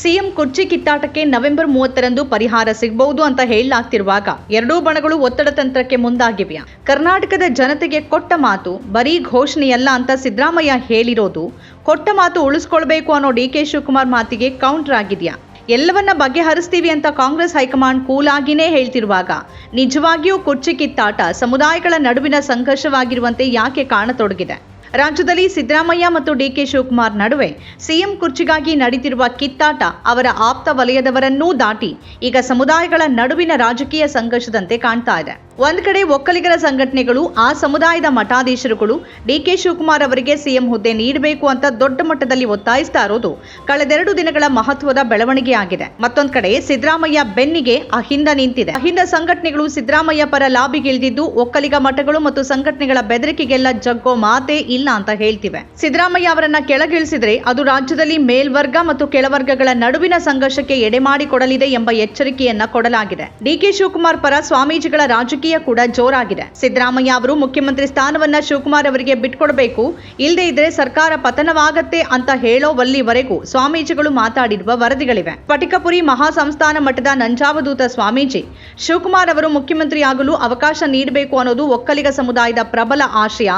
CM ಕುರ್ಚಿ ಕಿತ್ತಾಟಕ್ಕೆ November ಮೂವತ್ತರಂದು ಪರಿಹಾರ ಸಿಗಬಹುದು ಅಂತ ಹೇಳಲಾಗ್ತಿರುವಾಗ ಎರಡೂ ಬಣಗಳು ಒತ್ತಡ ತಂತ್ರಕ್ಕೆ ಮುಂದಾಗಿವೆಯಾ? ಕರ್ನಾಟಕದ ಜನತೆಗೆ ಕೊಟ್ಟ ಮಾತು ಬರೀ ಘೋಷಣೆಯಲ್ಲ ಅಂತ ಸಿದ್ದರಾಮಯ್ಯ ಹೇಳಿರೋದು ಕೊಟ್ಟ ಮಾತು ಉಳಿಸ್ಕೊಳ್ಬೇಕು ಅನ್ನೋ ಡಿ ಕೆ ಶಿವಕುಮಾರ್ ಮಾತಿಗೆ ಕೌಂಟರ್ ಆಗಿದೆಯಾ? ಎಲ್ಲವನ್ನ ಬಗೆಹರಿಸ್ತೀವಿ ಅಂತ ಕಾಂಗ್ರೆಸ್ ಹೈಕಮಾಂಡ್ ಕೂಲಾಗಿನೇ ಹೇಳ್ತಿರುವಾಗ ನಿಜವಾಗಿಯೂ ಕುರ್ಚಿ ಕಿತ್ತಾಟ ಸಮುದಾಯಗಳ ನಡುವಿನ ಸಂಘರ್ಷವಾಗಿರುವಂತೆ ಯಾಕೆ ಕಾಣತೊಡಗಿದೆ? ರಾಜ್ಯದಲ್ಲಿ ಸಿದ್ದರಾಮಯ್ಯ ಮತ್ತು ಡಿಕೆ ಶಿವಕುಮಾರ್ ನಡುವೆ ಸಿಎಂ ಕುರ್ಚಿಗಾಗಿ ನಡೀತಿರುವ ಕಿತ್ತಾಟ ಅವರ ಆಪ್ತ ವಲಯದವರನ್ನೂ ದಾಟಿ ಈಗ ಸಮುದಾಯಗಳ ನಡುವಿನ ರಾಜಕೀಯ ಸಂಘರ್ಷದಂತೆ ಕಾಣ್ತಾ ಇದೆ. ಒಂದ್ ಕಡೆ ಒಕ್ಕಲಿಗರ ಸಂಘಟನೆಗಳು, ಆ ಸಮುದಾಯದ ಮಠಾಧೀಶರುಗಳು, ಡಿಕೆ ಶಿವಕುಮಾರ್ ಅವರಿಗೆ ಸಿಎಂ ಹುದ್ದೆ ನೀಡಬೇಕು ಅಂತ ದೊಡ್ಡ ಮಟ್ಟದಲ್ಲಿ ಒತ್ತಾಯಿಸ್ತಾ ಇರೋದು ಕಳೆದೆರಡು ದಿನಗಳ ಮಹತ್ವದ ಬೆಳವಣಿಗೆ ಆಗಿದೆ. ಮತ್ತೊಂದ್ ಕಡೆ ಸಿದ್ದರಾಮಯ್ಯ ಬೆನ್ನಿಗೆ ಅಹಿಂದ ನಿಂತಿದೆ. ಅಹಿಂದ ಸಂಘಟನೆಗಳು ಸಿದ್ದರಾಮಯ್ಯ ಪರ ಲಾಬಿಗಿಳಿದಿದ್ದು ಒಕ್ಕಲಿಗ ಮಠಗಳು ಮತ್ತು ಸಂಘಟನೆಗಳ ಬೆದರಿಕೆಗೆಲ್ಲ ಜಗ್ಗೋ ಮಾತೇ ಇಲ್ಲ ಅಂತ ಹೇಳ್ತಿವೆ. ಸಿದ್ದರಾಮಯ್ಯ ಅವರನ್ನ ಕೆಳಗಿಳಿಸಿದ್ರೆ ಅದು ರಾಜ್ಯದಲ್ಲಿ ಮೇಲ್ವರ್ಗ ಮತ್ತು ಕೆಳವರ್ಗಗಳ ನಡುವಿನ ಸಂಘರ್ಷಕ್ಕೆ ಎಡೆಮಾಡಿಕೊಡಲಿದೆ ಎಂಬ ಎಚ್ಚರಿಕೆಯನ್ನ ಕೊಡಲಾಗಿದೆ. ಡಿಕೆ ಶಿವಕುಮಾರ್ ಪರ ಸ್ವಾಮೀಜಿಗಳ ರಾಜಕೀಯ ಕೂಡ ಜೋರಾಗಿದೆ. ಸಿದ್ದರಾಮಯ್ಯ ಅವರು ಮುಖ್ಯಮಂತ್ರಿ ಸ್ಥಾನವನ್ನ ಶಿವಕುಮಾರ್ ಅವರಿಗೆ ಬಿಟ್ಕೊಡಬೇಕು. ಇಲ್ಲದೆ ಇದ್ರೆ ಸರ್ಕಾರ ಪತನವಾಗತ್ತೆ ಅಂತ ಹೇಳೋವಲ್ಲಿವರೆಗೂ ಸ್ವಾಮೀಜಿಗಳು ಮಾತಾಡಿರುವ ವರದಿಗಳಿವೆ. ಪಟಿಕಪುರಿ ಮಹಾಸಂಸ್ಥಾನ ಮಠದ ನಂಜಾವಧೂತ ಸ್ವಾಮೀಜಿ, ಶಿವಕುಮಾರ್ ಅವರು ಮುಖ್ಯಮಂತ್ರಿ ಆಗಲು ಅವಕಾಶ ನೀಡಬೇಕು ಅನ್ನೋದು ಒಕ್ಕಲಿಗ ಸಮುದಾಯದ ಪ್ರಬಲ ಆಶಯ.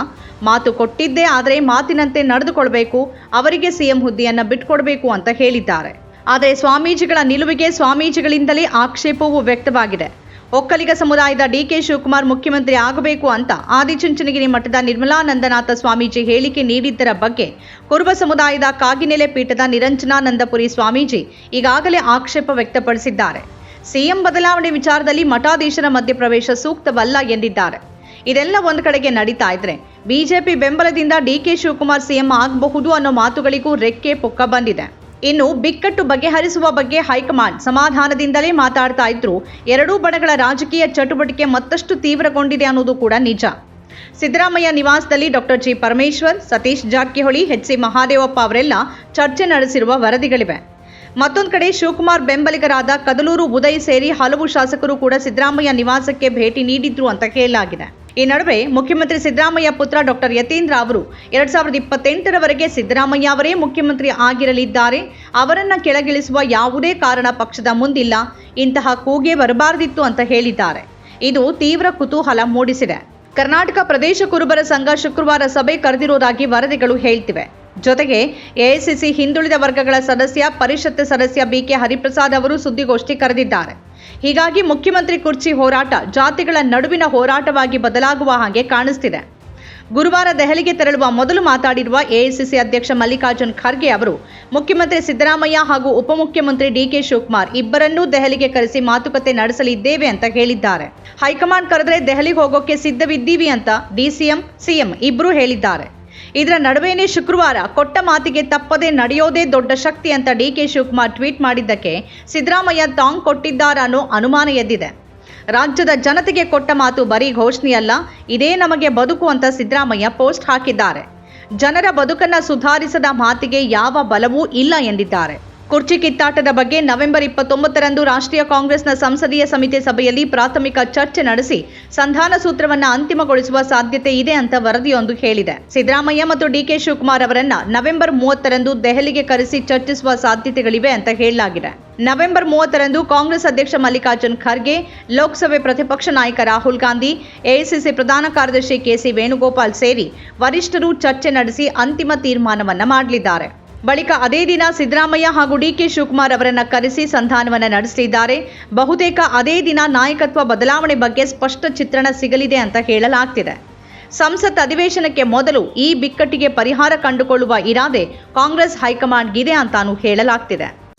ಮಾತು ಕೊಟ್ಟಿದ್ದೇ ಆದರೆ ಮಾತಿನಂತೆ ನಡೆದುಕೊಳ್ಬೇಕು, ಅವರಿಗೆ ಸಿಎಂ ಹುದ್ದೆಯನ್ನ ಬಿಟ್ಕೊಡ್ಬೇಕು ಅಂತ ಹೇಳಿದ್ದಾರೆ. ಆದರೆ ಸ್ವಾಮೀಜಿಗಳ ನಿಲುವಿಗೆ ಸ್ವಾಮೀಜಿಗಳಿಂದಲೇ ಆಕ್ಷೇಪವೂ ವ್ಯಕ್ತವಾಗಿದೆ. ಒಕ್ಕಲಿಗ ಸಮುದಾಯದ ಡಿಕೆ ಶಿವಕುಮಾರ್ ಮುಖ್ಯಮಂತ್ರಿ ಆಗಬೇಕು ಅಂತ ಆದಿಚುಂಚನಗಿರಿ ಮಠದ ನಿರ್ಮಲಾನಂದನಾಥ ಸ್ವಾಮೀಜಿ ಹೇಳಿಕೆ ನೀಡಿದ್ದರ ಬಗ್ಗೆ ಕುರುಬ ಸಮುದಾಯದ ಕಾಗಿನೆಲೆ ಪೀಠದ ನಿರಂಜನಾನಂದಪುರಿ ಸ್ವಾಮೀಜಿ ಈಗಾಗಲೇ ಆಕ್ಷೇಪ ವ್ಯಕ್ತಪಡಿಸಿದ್ದಾರೆ. ಸಿಎಂ ಬದಲಾವಣೆ ವಿಚಾರದಲ್ಲಿ ಮಠಾಧೀಶರ ಮಧ್ಯಪ್ರವೇಶ ಸೂಕ್ತವಲ್ಲ ಎಂದಿದ್ದಾರೆ. ಇದೆಲ್ಲ ಒಂದು ಕಡೆಗೆ ನಡೀತಾ ಇದ್ರೆ ಬಿಜೆಪಿ ಬೆಂಬಲದಿಂದ ಡಿಕೆ ಶಿವಕುಮಾರ್ ಸಿಎಂ ಆಗಬಹುದು ಅನ್ನೋ ಮಾತುಗಳಿಗೂ ರೆಕ್ಕೆ ಪೊಕ್ಕ ಬಂದಿದೆ. ಇನ್ನು ಬಿಕ್ಕಟ್ಟು ಬಗೆಹರಿಸುವ ಬಗ್ಗೆ ಹೈಕಮಾಂಡ್ ಸಮಾಧಾನದಿಂದಲೇ ಮಾತಾಡ್ತಾ ಇದ್ರು. ಎರಡೂ ಬಣಗಳ ರಾಜಕೀಯ ಚಟುವಟಿಕೆ ಮತ್ತಷ್ಟು ತೀವ್ರಗೊಂಡಿದೆ ಅನ್ನೋದು ಕೂಡ ನಿಜ. ಸಿದ್ದರಾಮಯ್ಯ ನಿವಾಸದಲ್ಲಿ doctor G. Parameshwar, Satish Jarkiholi, H. C. Mahadevappa ಅವರೆಲ್ಲ ಚರ್ಚೆ ನಡೆಸಿರುವ ವರದಿಗಳಿವೆ. ಮತ್ತೊಂದು ಕಡೆ ಶಿವಕುಮಾರ್ ಬೆಂಬಲಿಗರಾದ ಕದಲೂರು ಉದಯ್ ಸೇರಿ ಹಲವು ಶಾಸಕರು ಕೂಡ ಸಿದ್ದರಾಮಯ್ಯ ನಿವಾಸಕ್ಕೆ ಭೇಟಿ ನೀಡಿದ್ರು ಅಂತ ಹೇಳಲಾಗಿದೆ ಈ ನಡುವೆ ಮುಖ್ಯಮಂತ್ರಿ ಸಿದ್ದರಾಮಯ್ಯ ಪುತ್ರ ಡಾಕ್ಟರ್ ಯತೀಂದ್ರ ಅವರು ಎರಡ್ ಸಾವಿರದ ಇಪ್ಪತ್ತೆಂಟರವರೆಗೆ ಸಿದ್ದರಾಮಯ್ಯ ಅವರೇ ಮುಖ್ಯಮಂತ್ರಿ ಆಗಿರಲಿದ್ದಾರೆ. ಅವರನ್ನ ಕೆಳಗಿಳಿಸುವ ಯಾವುದೇ ಕಾರಣ ಪಕ್ಷದ ಮುಂದಿಲ್ಲ. ಇಂತಹ ಕೂಗೆ ಬರಬಾರದಿತ್ತು ಅಂತ ಹೇಳಿದ್ದಾರೆ. ಇದು ತೀವ್ರ ಕುತೂಹಲ ಮೂಡಿಸಿದೆ. ಕರ್ನಾಟಕ ಪ್ರದೇಶ ಕುರುಬರ ಸಂಘ ಶುಕ್ರವಾರ ಸಭೆ ಕರೆದಿರುವುದಾಗಿ ವರದಿಗಳು ಹೇಳ್ತಿವೆ. ಜೊತೆಗೆ ಎಐಸಿಸಿ ಹಿಂದುಳಿದ ವರ್ಗಗಳ ಸದಸ್ಯ, ಪರಿಷತ್ ಸದಸ್ಯ ಬಿಕೆ ಹರಿಪ್ರಸಾದ್ ಅವರು ಸುದ್ದಿಗೋಷ್ಠಿ ಕರೆದಿದ್ದಾರೆ. ಹೀಗಾಗಿ ಮುಖ್ಯಮಂತ್ರಿ ಕುರ್ಚಿ ಹೋರಾಟ ಜಾತಿಗಳ ನಡುವಿನ ಹೋರಾಟವಾಗಿ ಬದಲಾಗುವ ಹಾಗೆ ಕಾಣಿಸ್ತಿದೆ. ಗುರುವಾರ ದೆಹಲಿಗೆ ತೆರಳುವ ಮೊದಲು ಮಾತಾಡಿರುವ ಎಐಸಿಸಿ ಅಧ್ಯಕ್ಷ ಮಲ್ಲಿಕಾರ್ಜುನ್ ಖರ್ಗೆ ಅವರು, ಮುಖ್ಯಮಂತ್ರಿ ಸಿದ್ದರಾಮಯ್ಯ ಹಾಗೂ ಉಪಮುಖ್ಯಮಂತ್ರಿ ಡಿಕೆ ಶಿವಕುಮಾರ್ ಇಬ್ಬರನ್ನೂ ದೆಹಲಿಗೆ ಕರೆಸಿ ಮಾತುಕತೆ ನಡೆಸಲಿದ್ದೇವೆ ಅಂತ ಹೇಳಿದ್ದಾರೆ. ಹೈಕಮಾಂಡ್ ಕರೆದ್ರೆ ದೆಹಲಿಗೆ ಹೋಗೋಕೆ ಸಿದ್ಧವಿದ್ದೀವಿ ಅಂತ ಡಿಸಿಎಂ ಸಿಎಂ ಇಬ್ಬರೂ ಹೇಳಿದ್ದಾರೆ. ಇದರ ನಡುವೆಯೇ ಶುಕ್ರವಾರ ಕೊಟ್ಟ ಮಾತಿಗೆ ತಪ್ಪದೆ ನಡೆಯೋದೇ ದೊಡ್ಡ ಶಕ್ತಿ ಅಂತ ಡಿ ಕೆ ಶಿವಕುಮಾರ್ ಟ್ವೀಟ್ ಮಾಡಿದ್ದಕ್ಕೆ ಸಿದ್ದರಾಮಯ್ಯ ತಾಂಗ್ ಕೊಟ್ಟಿದ್ದಾರ ಅನ್ನೋ ಅನುಮಾನ ಎದ್ದಿದೆ. ರಾಜ್ಯದ ಜನತೆಗೆ ಕೊಟ್ಟ ಮಾತು ಬರೀ ಘೋಷಣೆಯಲ್ಲ, ಇದೇ ನಮಗೆ ಬದುಕು ಅಂತ ಸಿದ್ದರಾಮಯ್ಯ ಪೋಸ್ಟ್ ಹಾಕಿದ್ದಾರೆ. ಜನರ ಬದುಕನ್ನ ಸುಧಾರಿಸದ ಮಾತಿಗೆ ಯಾವ ಬಲವೂ ಇಲ್ಲ ಎಂದಿದ್ದಾರೆ. ಕುರ್ಚಿ ಕಿತ್ತಾಟದ ಬಗ್ಗೆ ನವೆಂಬರ್ ಇಪ್ಪತ್ತೊಂಬತ್ತರಂದು ರಾಷ್ಟ್ರೀಯ ಕಾಂಗ್ರೆಸ್ನ ಸಂಸದೀಯ ಸಮಿತಿ ಸಭೆಯಲ್ಲಿ ಪ್ರಾಥಮಿಕ ಚರ್ಚೆ ನಡೆಸಿ ಸಂಧಾನ ಸೂತ್ರವನ್ನು ಅಂತಿಮಗೊಳಿಸುವ ಸಾಧ್ಯತೆ ಇದೆ ಅಂತ ವರದಿಯೊಂದು ಹೇಳಿದೆ. ಸಿದ್ದರಾಮಯ್ಯ ಮತ್ತು ಡಿಕೆ ಶಿವಕುಮಾರ್ ಅವರನ್ನ ನವೆಂಬರ್ ಮೂವತ್ತರಂದು ದೆಹಲಿಗೆ ಕರೆಸಿ ಚರ್ಚಿಸುವ ಸಾಧ್ಯತೆಗಳಿವೆ ಅಂತ ಹೇಳಲಾಗಿದೆ. ನವೆಂಬರ್ ಮೂವತ್ತರಂದು ಕಾಂಗ್ರೆಸ್ ಅಧ್ಯಕ್ಷ ಮಲ್ಲಿಕಾರ್ಜುನ್ ಖರ್ಗೆ, ಲೋಕಸಭೆ ಪ್ರತಿಪಕ್ಷ ನಾಯಕ ರಾಹುಲ್ ಗಾಂಧಿ, ಎಐಸಿಸಿ ಪ್ರಧಾನ ಕಾರ್ಯದರ್ಶಿ ಕೆಸಿ ವೇಣುಗೋಪಾಲ್ ಸೇರಿ ವರಿಷ್ಠರು ಚರ್ಚೆ ನಡೆಸಿ ಅಂತಿಮ ತೀರ್ಮಾನವನ್ನು ಮಾಡಲಿದ್ದಾರೆ. ಬಳಿಕ ಅದೇ ದಿನ ಸಿದ್ದರಾಮಯ್ಯ ಹಾಗೂ ಡಿಕೆ ಶಿವಕುಮಾರ್ ಅವರನ್ನ ಕರೆಸಿ ಸಂಧಾನವನ್ನ ನಡೆಸಲಿದ್ದಾರೆ. ಬಹುತೇಕ ಅದೇ ದಿನ ನಾಯಕತ್ವ ಬದಲಾವಣೆ ಬಗ್ಗೆ ಸ್ಪಷ್ಟ ಚಿತ್ರಣ ಸಿಗಲಿದೆ ಅಂತ ಹೇಳಲಾಗ್ತಿದೆ. ಸಂಸತ್ ಅಧಿವೇಶನಕ್ಕೆ ಮೊದಲು ಈ ಬಿಕ್ಕಟ್ಟಿಗೆ ಪರಿಹಾರ ಕಂಡುಕೊಳ್ಳುವ ಇರಾದೆ ಕಾಂಗ್ರೆಸ್ ಹೈಕಮಾಂಡ್ಗಿದೆ ಅಂತಾನೂ ಹೇಳಲಾಗ್ತಿದೆ.